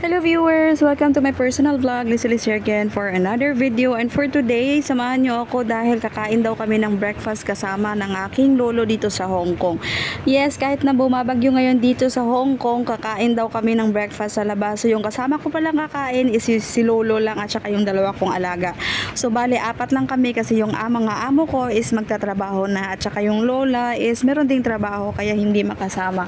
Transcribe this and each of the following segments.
Hello viewers! Welcome to my personal vlog. Lizzie Liz here again for another video. And for today, samahan nyo ako dahil kakain daw kami ng breakfast kasama ng aking lolo dito sa Hong Kong. Yes, kahit na bumabagyo ngayon dito sa Hong Kong, kakain daw kami ng breakfast sa labas. So yung kasama ko palang kakain is si, lolo lang at saka yung dalawa kong alaga. So bali, apat lang kami kasi yung mga amo ko is magtatrabaho na at saka yung lola is meron ding trabaho kaya hindi makasama.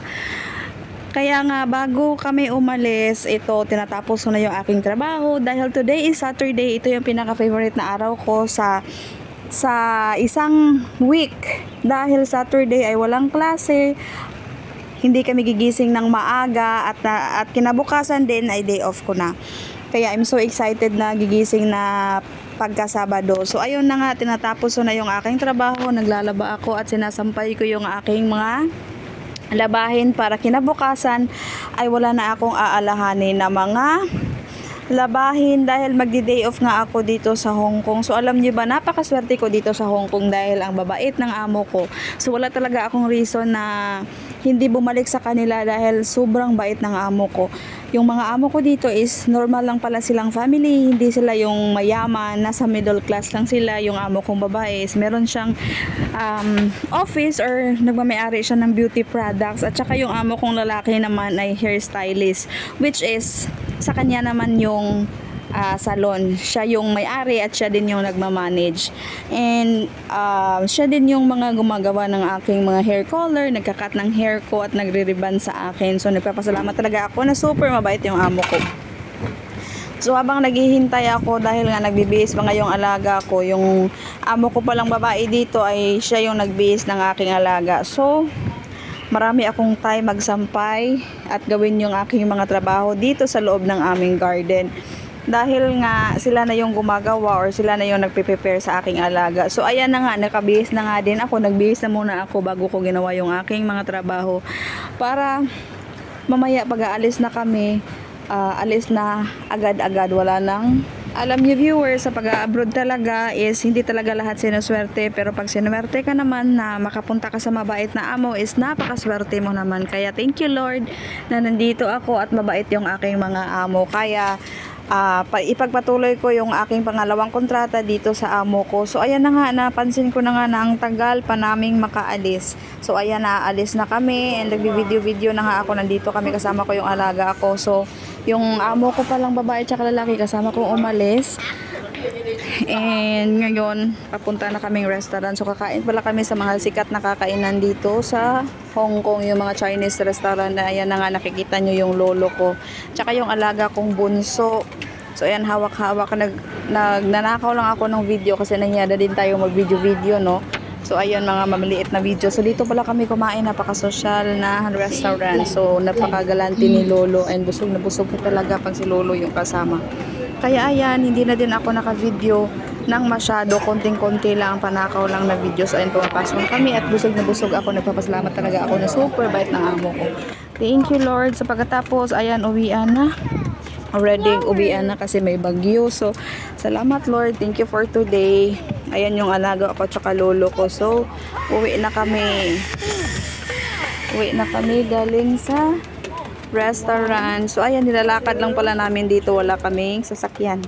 Kaya nga bago kami umalis, ito tinatapos ko na yung aking trabaho dahil today is Saturday. Ito yung pinaka-favorite na araw ko sa sa isang week. Dahil Saturday ay walang klase, hindi kami gigising ng maaga at at kinabukasan din ay day off ko na. Kaya I'm so excited na gigising na pagka Sabado. So ayun na nga, tinatapos ko na yung aking trabaho, naglalaba ako at sinasampay ko yung aking mga labahin para kinabukasan ay wala na akong aalahanin na mga labahin dahil magdi-day off nga ako dito sa Hong Kong. So alam niyo ba, napakaswerte ko dito sa Hong Kong dahil ang babait ng amo ko. So wala talaga akong reason na hindi bumalik sa kanila dahil sobrang bait ng amo ko. Yung mga amo ko dito is normal lang pala silang family, hindi sila yung mayaman, nasa middle class lang sila. Yung amo kong babae is meron siyang um, office or nagmamayari siya ng beauty products at saka yung amo kong lalaki naman ay hairstylist which is sa kanya naman yung ah, salon. Siya yung may-ari at siya din yung nagmamanage. And ah, siya din yung mga gumagawa ng aking mga hair color, nagkakat ng hair ko at nagre-ribbon sa akin. So nagpapasalamat talaga ako na super mabait yung amo ko. So habang naghihintay ako dahil nga nagbibihis pa nga yung alaga ko, yung amo ko palang babae dito ay siya yung nagbihis ng aking alaga. So marami akong time magsampay at gawin yung aking mga trabaho dito sa loob ng aming garden. Dahil nga sila na yung gumagawa or sila na yung nagpe-prepare sa aking alaga. So ayan na nga, nakabihis na nga din ako. Nagbihis na muna ako bago ko ginawa yung aking mga trabaho. Para mamaya pag aalis na kami, ah, alis na agad-agad. Wala nang alam niyo viewers, sa pag-abroad talaga is hindi talaga lahat sinuswerte pero pag sinwerte ka naman na makapunta ka sa mabait na amo is napakaswerte mo naman. Kaya thank you Lord na nandito ako at mabait yung aking mga amo. Kaya pa- ipagpatuloy ko yung aking pangalawang kontrata dito sa amo ko. So ayan na nga, napansin ko na nga na ang tagal pa naming makaalis. So ayan na, aalis na kami and nagbi-video-video na nga ako. Nandito kami kasama ko yung alaga ako. So yung amo ko palang babae at lalaki kasama kong umalis. And ngayon, papunta na kaming restaurant. So kakain pala kami sa mga sikat na kakainan dito sa Hong Kong, yung mga Chinese restaurant na ayan na nga nakikita nyo yung lolo ko. Tsaka yung alaga kong bunso. So ayan, hawak-hawak. Nag, nagnanakaw lang ako ng video kasi nangyada din tayo mag-video-video, no? So ayun, mga mamaliit na video. So dito pala kami kumain, napaka-social na restaurant. So napakagalante ni lolo and busog na busog ko talaga pag si lolo yung kasama. Kaya ayan, hindi na din ako naka-video ng masyado, konting-konti lang, panakaw lang na video. So ayun, pumapasok kami at busog na busog ako. Nagpapasalamat talaga ako na super bait ng amo ko. Thank you Lord. So pagkatapos, ayan, uwian na. Already uwian na kasi may bagyo. So, salamat Lord. Thank you for today. Ayan yung alaga ako tsaka lolo ko. So, uwi na kami. Uwi na kami galing sa restaurant. So, ayan, nilalakad lang pala namin dito. Wala kaming sasakyan.